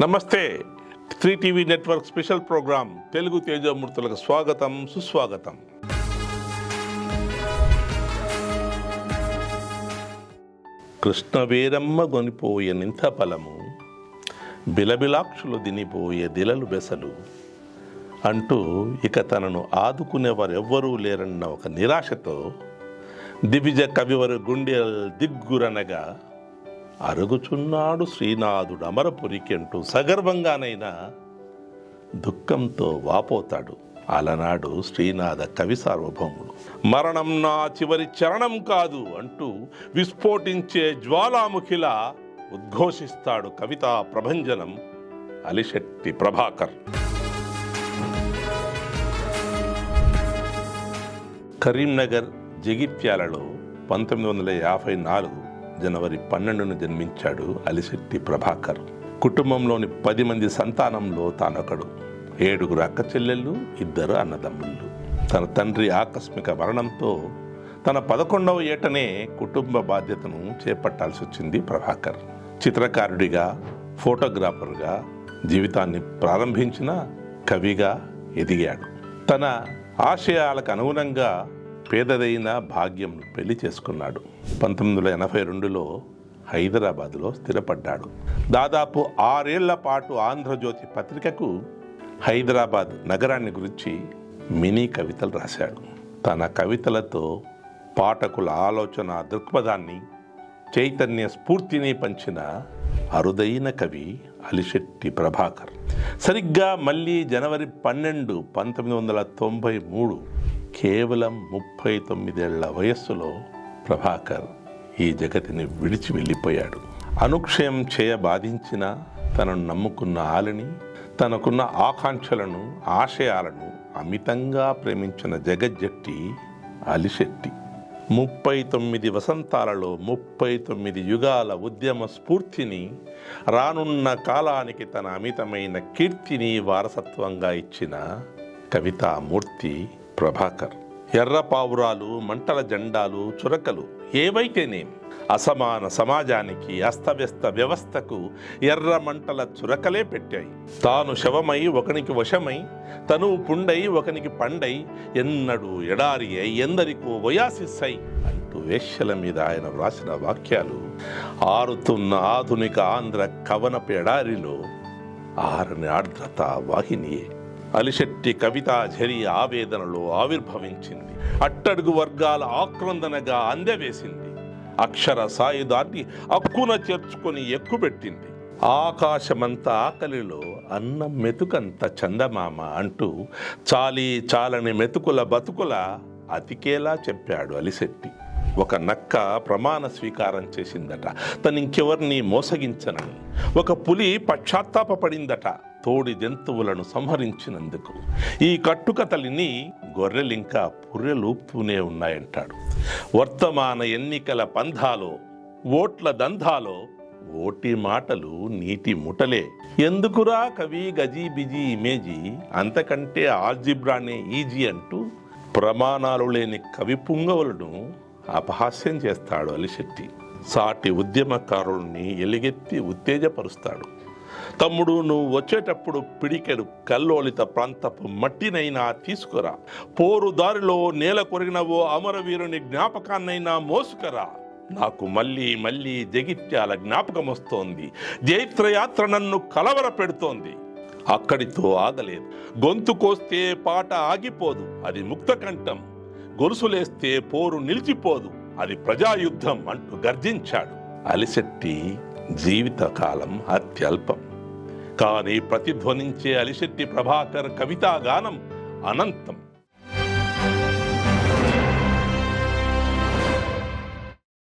నమస్తే. Three TV network special programme Telugu తేజమూర్తులకు స్వాగతం సుస్వాగతం. కృష్ణవీరమ్మ గొనిపోయే నింత ఫలము బిలబిలాక్షులు దినిపోయే దిలలు బెసలు. అంటూ ఇక తనను ఆదుకునేవారెవ్వరూ లేరన్న ఒక నిరాశతో దివిజ కవివరు గుండె దిగ్గురనగా అరుగుచున్నాడు శ్రీనాథుడు అమరపురికెంటూ సగర్వంగానైనా దుఃఖంతో వాపోతాడు. అలనాడు శ్రీనాథ కవి సార్వభౌముడు. మరణం నా చివరి చరణం కాదు అంటూ విస్ఫోటించే జ్వాలాముఖిలా ఉద్ఘోషిస్తాడు కవితా ప్రభంజనం అలిశెట్టి ప్రభాకర్. కరీంనగర్ జగిత్యాలలో పంతొమ్మిది వందల యాభై నాలుగు జనవరి పన్నెండున జన్మించాడు అలిశెట్టి ప్రభాకర్. కుటుంబంలోని పది మంది సంతానంలో తానొకడు. ఏడుగురు అక్క చెల్లెళ్ళు ఇద్దరు అన్నదమ్ముళ్ళు. తన తండ్రి ఆకస్మిక మరణంతో తన పదకొండవ ఏటనే కుటుంబ బాధ్యతను చేపట్టాల్సి వచ్చింది ప్రభాకర్. చిత్రకారుడిగా ఫోటోగ్రాఫర్గా జీవితాన్ని ప్రారంభించిన కవిగా ఎదిగాడు. తన ఆశయాలకు అనుగుణంగా పేదదైన భాగ్యం పెళ్ళి చేసుకున్నాడు. పంతొమ్మిది వందల ఎనభై రెండులో హైదరాబాదులో స్థిరపడ్డాడు. దాదాపు ఆరేళ్ళ పాటు ఆంధ్రజ్యోతి పత్రికకు హైదరాబాద్ నగరాన్ని గురించి మినీ కవితలు రాశాడు. తన కవితలతో పాఠకుల ఆలోచన దృక్పథాన్ని చైతన్య స్ఫూర్తిని పంచిన అరుదైన కవి అలిశెట్టి ప్రభాకర్. సరిగ్గా మళ్ళీ జనవరి పన్నెండు పంతొమ్మిది వందల తొంభై మూడు కేవలం ముప్పై తొమ్మిదేళ్ళ వయస్సులో ప్రభాకర్ ఈ జగతిని విడిచి వెళ్ళిపోయాడు. అనుక్షయం చేయ బాధించిన తనను నమ్ముకున్న ఆలిని తనకున్న ఆకాంక్షలను ఆశయాలను అమితంగా ప్రేమించిన జగజ్జట్టి అలిశెట్టి. ముప్పై తొమ్మిది వసంతాలలో ముప్పై తొమ్మిది యుగాల ఉద్యమ స్ఫూర్తిని రానున్న కాలానికి తన అమితమైన కీర్తిని వారసత్వంగా ఇచ్చిన కవితామూర్తి ప్రభాకర్. ఎర్ర పావురాలు మంటల జెండాలు చురకలు ఏవైతేనేం అసమాన సమాజానికి అస్తవ్యస్త వ్యవస్థకు ఎర్ర మంటల చురకలే పెట్టాయి. తాను శవమై ఒకనికి వశమై తను పుండై ఒకనికి పండై ఎన్నడు ఎడారి అయి ఎందరికో వయాసిస్ అయి అంటూ వేశ్యల మీద ఆయన వ్రాసిన వాక్యాలు ఆరుతున్న ఆధునిక ఆంధ్ర కవనపు ఎడారిలో ఆరని ఆర్ద్రత వాహినియే. అలిశెట్టి కవితా ఝరి ఆవేదనలో ఆవిర్భవించింది. అట్టడుగు వర్గాల ఆక్రందనగా అందవేసింది. అక్షర సాయుధాన్ని అక్కున చేర్చుకొని ఎక్కుపెట్టింది. ఆకాశమంత ఆకలిలో అన్నం మెతుకంత చందమామ అంటూ చాలి చాలని మెతుకుల బతుకుల అతికేలా చెప్పాడు అలిశెట్టి. ఒక నక్క ప్రమాణ స్వీకారం చేసిందట. తను ఇంకెవరిని మోసగించనని. ఒక పులి పశ్చాత్తాపపడిందట. తోడి జంతువులను సంహరించినందుకు. ఈ కట్టుకథలిని గొర్రెలింకా పుర్రెలూపుతూనే ఉన్నాయంటాడు. వర్తమాన ఎన్నికల పంధాలో ఓట్ల దంధాలో ఓటి మాటలు నీటి ముటలే. ఎందుకురా కవి గజీ బిజీ ఇమేజీ అంతకంటే ఆల్జిబ్రానే ఈజీ అంటూ ప్రమాణాలు లేని కవి పుంగవులను అపహాస్యం చేస్తాడు అలిశెట్టి. సాటి ఉద్యమకారుల్ని ఎలుగెత్తి ఉత్తేజపరుస్తాడు. తమ్ముడు నువ్వు వచ్చేటప్పుడు పిడికెడు కల్లోలిత ప్రాంతపు మట్టినైనా తీసుకురా. పోరు దారిలో నేల కొరిగినవో అమరవీరుని జ్ఞాపకాన్నైనా మోసుకరా. నాకు మళ్ళీ మళ్ళీ జగిత్యాల జ్ఞాపకం వస్తోంది జైత్రయాత్ర నన్ను కలవర పెడుతోంది అక్కడితో ఆగలేదు. గొంతు కోస్తే పాట ఆగిపోదు. అది ముక్తకంఠం గొలుసులేస్తే పోరు నిలిచిపోదు. అది ప్రజాయుద్ధం అంటూ గర్జించాడు. అలిశెట్టి జీవితకాలం అత్యల్పం. కానీ ప్రతిధ్వనించే అలిశెట్టి ప్రభాకర్ కవితాగానం అనంతం.